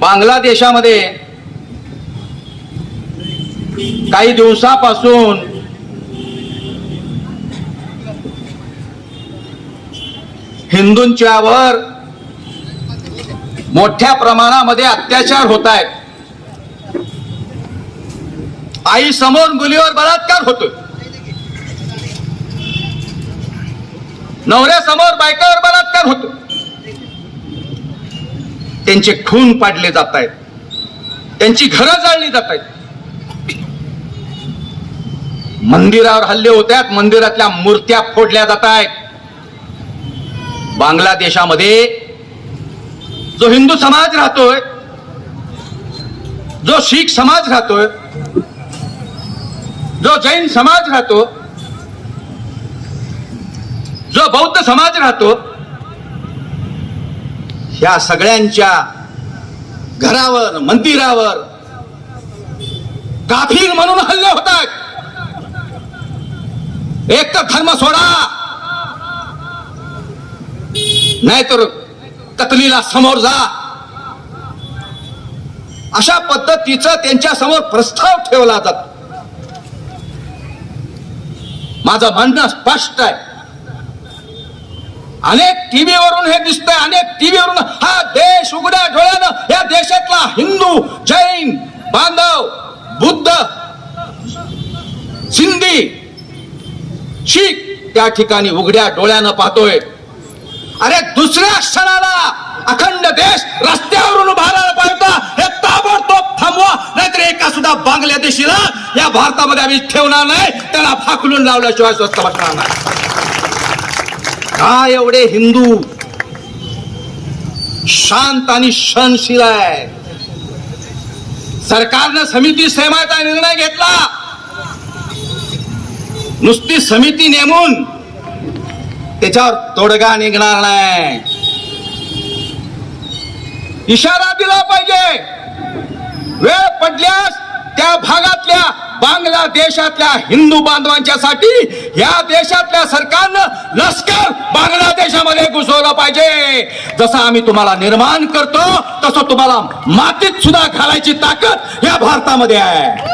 बांगलादेशामध्ये काही दिवसापासून हिंदूंच्यावर मोठ्या प्रमाणामध्ये अत्याचार होत आहेत. आई समोर मुलीवर बलात्कार होतोय. नवऱ्यासमोर बायकावर बलात्कार होतो त्यांचे खून पाडले जात आहेत त्यांची घरं जाळली जात आहेत मंदिरावर हल्ले होत्यात मंदिरातल्या मूर्त्या फोडल्या जात आहेत बांगलादेशामध्ये जो हिंदू समाज राहतोय जो शीख समाज राहतोय जो जैन समाज राहतो जो बौद्ध समाज राहतो ह्या सगळ्यांच्या घरावर मंदिरावर काफीर म्हणून हल्ले होतात. एक तर धर्म सोडा. नाहीतर कतलीला समोर जा. अशा पद्धतीचं त्यांच्यासमोर प्रस्ताव ठेवला जातो. माझं म्हणणं स्पष्ट आहे. अनेक टीव्हीवरून हे दिसतंय अनेक टीव्हीवरून हा देश उघड्या डोळ्यानं या देशातला हिंदू जैन बांधव बुद्ध सिंधी शीख त्या ठिकाणी उघड्या डोळ्यानं पाहतोय. अरे दुसऱ्या क्षणाला अखंड देश रस्त्यावरून उभारायला पाहिजे होता. हे ताबडतोब थांबवा नाहीतर एका सुद्धा बांगलादेशीला या भारतामध्ये आम्ही ठेवणार नाही. त्याला फाकलून लावल्याशिवाय स्वस्त बसणार नाही. काय एवढे हिंदू शांत आणि सहनशील आहे सरकारनं समिती सेमाचा निर्णय घेतला. नुसती समिती नेमून त्याच्यावर तोडगा निघणार नाही. इशारा दिला पाहिजे. वेळ पडल्यास त्या भागातल्या बांगलादेशातल्या हिंदू बांधवांच्यासाठी या देशातल्या सरकारनं लष्कर बांगलादेशामध्ये घुसवलं पाहिजे. जसं आम्ही तुम्हाला निर्माण करतो तसं तुम्हाला मातीत सुद्धा घालायची ताकद या भारतामध्ये आहे.